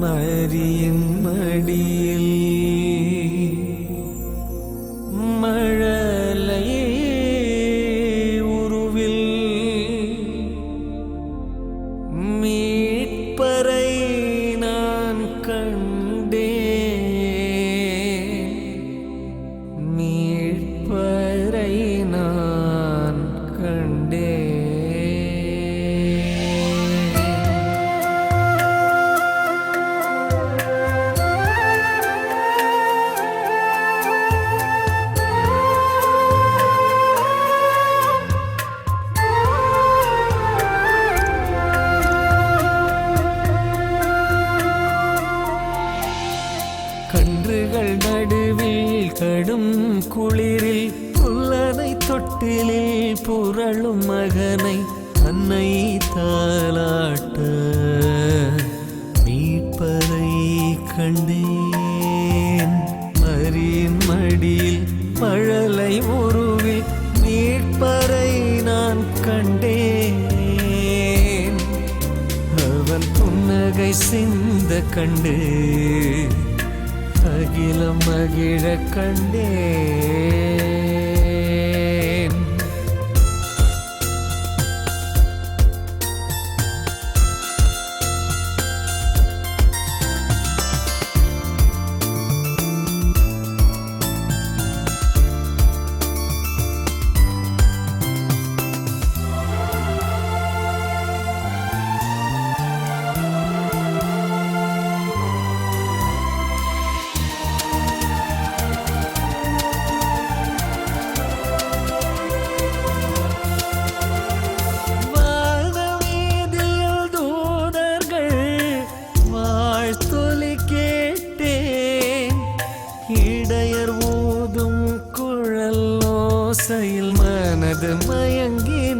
மரியின் மடியில் கன்றுகள் நடுவில் கடும் குளிரில் புல்லனை தொட்டிலில் புரளும் மகனை தன்னை தாளாட்ட மீட்பதை கண்டேன். மரியின் மடியில் மழலை உருவி மீட்பரை நான் கண்டேன். அவன் புன்னகை சிந்த கண்டு அகிலம் மகிழ கண்டே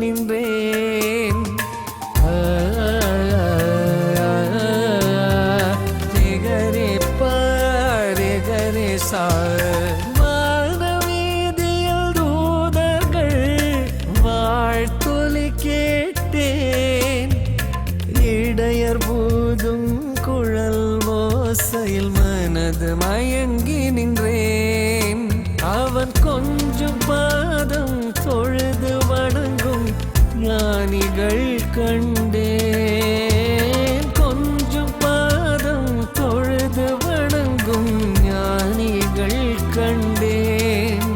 நின்றேன். திகரே ரிகரே பாரிகரே சா தூதர்கள் வாழ்த்தொலி கேட்டேன். இடையர் போதும் குழல் ஓசையில் மனது மயங்கி நின்றேன். அவன் கொஞ்சம் பாதம் தொழுது ஞானிகள் கண்டேன். கொஞ்சம் பாதம் தொழுது வணங்கும் ஞானிகள் கண்டேன்.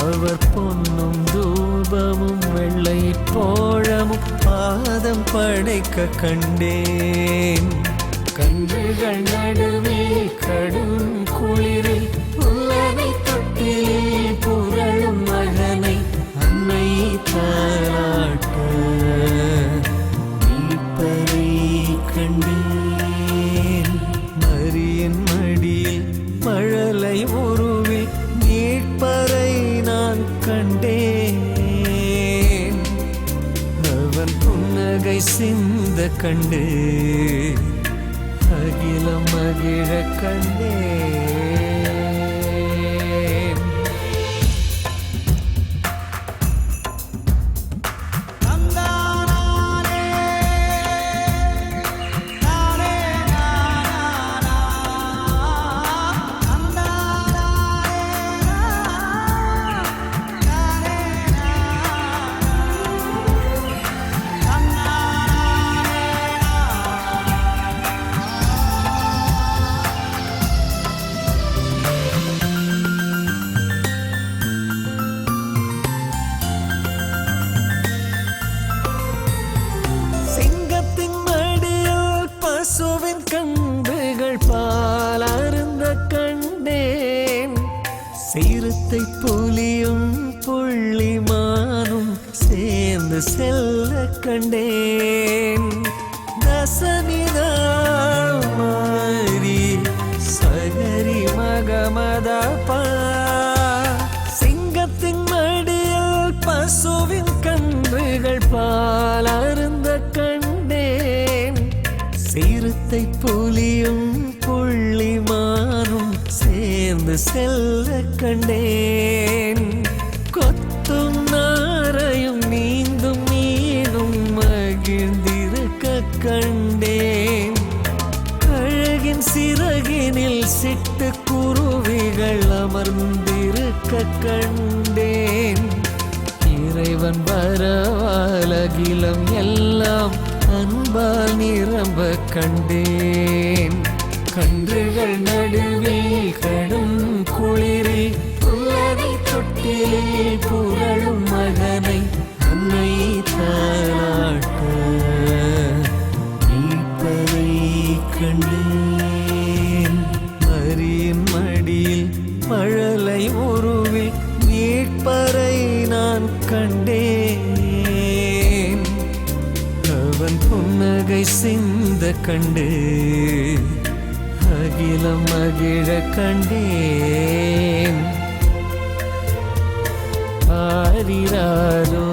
அவர் பொன்னும் தூபமும் வெள்ளை போழமும் பாதம் படைக்க கண்டேன். கன்றுகள் நடுவே கடும் குளிரில் புல்லனை தொட்டிலில் புரளும் மகனை அன்னை தாளாட்ட மீட்பரை கண்டேன். மரியின் மடியில் மழலை உருவில் மீட்பரை நான் கண்டேன். அவன் புன்னகை சிந்த கண்டு அகில மகிழ கண்டேன் சிறுத்தை புலியும் புள்ளிமானும் சேர்ந்து செல்ல கண்டேன். தசமிதாரி மாறி சகரி மகமதபா சிங்கத்தின் மடியில் பசுவின் கன்றுகள் பாலருந்த கண்டேன். சிறுத்தை புலியும் புள்ளி சேர்ந்து செல்ல கண்டேன். கொத்தும் நாரையும் நீந்தும் மீனும் மகிழ்ந்திருக்க கண்டேன். அழகின் சிறகினில் சிட்டு குருவிகள் அமர்ந்திருக்க கண்டேன். இறைவன் வரவாலகிலம் எல்லாம் அன்பால் நிரம்ப கண்டேன். கன்றுகள் நடுவே தொட்டிலில் புரளும் மகனை அன்னை தாளாட்ட. மீட்பதை கண்டேன். மரியின் மடியில் மழலை உருவில் மீட்பரை நான் கண்டேன். அவன் புன்னகை சிந்த கண்டு அகிலம் மகிழ கண்டேன். हरिराजो